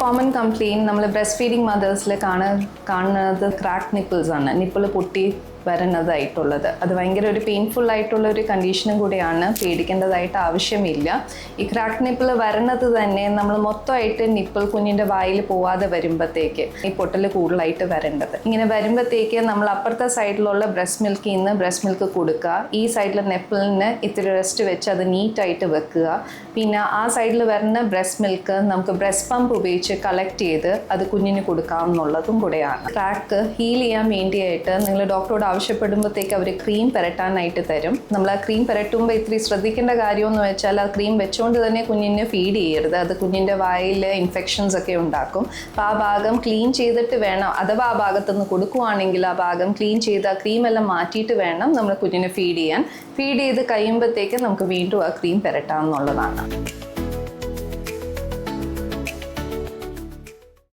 Common complaint നമ്മൾ breast feeding മദേഴ്സിൽ കാണ കാണുന്നത് ക്രാക്ക് നിപ്പിൾസ് ആണ്. നിപ്പിൾ പൊട്ടി വരുന്നതായിട്ടുള്ളത് അത് ഭയങ്കര ഒരു പെയിൻഫുൾ ആയിട്ടുള്ള ഒരു കണ്ടീഷനും കൂടിയാണ്. പേടിക്കേണ്ടതായിട്ട് ആവശ്യമില്ല. ഈ ക്രാക്ക് നിപ്പിൾ വരുന്നത് തന്നെ നമ്മൾ മൊത്തമായിട്ട് നിപ്പിൾ കുഞ്ഞിന്റെ വായിൽ പോവാതെ വരുമ്പോഴത്തേക്ക് ഈ പൊട്ടൽ കൂടുതലായിട്ട് വരേണ്ടത്. ഇങ്ങനെ വരുമ്പോഴത്തേക്ക് നമ്മൾ അപ്പുറത്തെ സൈഡിലുള്ള ബ്രസ്റ്റ് മിൽക്കിൽ നിന്ന് ബ്രസ്റ്റ് മിൽക്ക് കൊടുക്കുക. ഈ സൈഡിലെ നെപ്പിളിന് ഇത്തിരി റെസ്റ്റ് വെച്ച് അത് നീറ്റായിട്ട് വെക്കുക. പിന്നെ ആ സൈഡിൽ വരുന്ന ബ്രസ്റ്റ് മിൽക്ക് നമുക്ക് ബ്രസ്റ്റ് പമ്പ് ഉപയോഗിച്ച് കളക്ട് ചെയ്ത് അത് കുഞ്ഞിന് കൊടുക്കാമെന്നുള്ളതും കൂടെയാണ്. ക്രാക്ക് ഹീൽ ചെയ്യാൻ വേണ്ടിയായിട്ട് നിങ്ങൾ ഡോക്ടറോട് ആവശ്യപ്പെടുമ്പോഴത്തേക്ക് അവർ ക്രീം പുരട്ടാനായിട്ട് തരും. നമ്മൾ ആ ക്രീം പുരട്ടുമ്പോൾ ഇത്തിരി ശ്രദ്ധിക്കേണ്ട കാര്യമെന്ന് വെച്ചാൽ ആ ക്രീം വെച്ചുകൊണ്ട് തന്നെ കുഞ്ഞിനെ ഫീഡ് ചെയ്യരുത്. അത് കുഞ്ഞിന്റെ വായിൽ ഇൻഫെക്ഷൻസ് ഒക്കെ ഉണ്ടാക്കും. അപ്പോൾ ആ ഭാഗം ക്ലീൻ ചെയ്തിട്ട് വേണം. അഥവാ ആ ഭാഗത്തുനിന്ന് കൊടുക്കുവാണെങ്കിൽ ആ ഭാഗം ക്ലീൻ ചെയ്ത് ആ ക്രീം എല്ലാം മാറ്റിയിട്ട് വേണം നമ്മൾ കുഞ്ഞിനെ ഫീഡ് ചെയ്യാൻ. ഫീഡ് ചെയ്ത് കഴിയുമ്പോഴത്തേക്ക് നമുക്ക് വീണ്ടും ആ ക്രീം പുരട്ടാമെന്നുള്ളതാണ്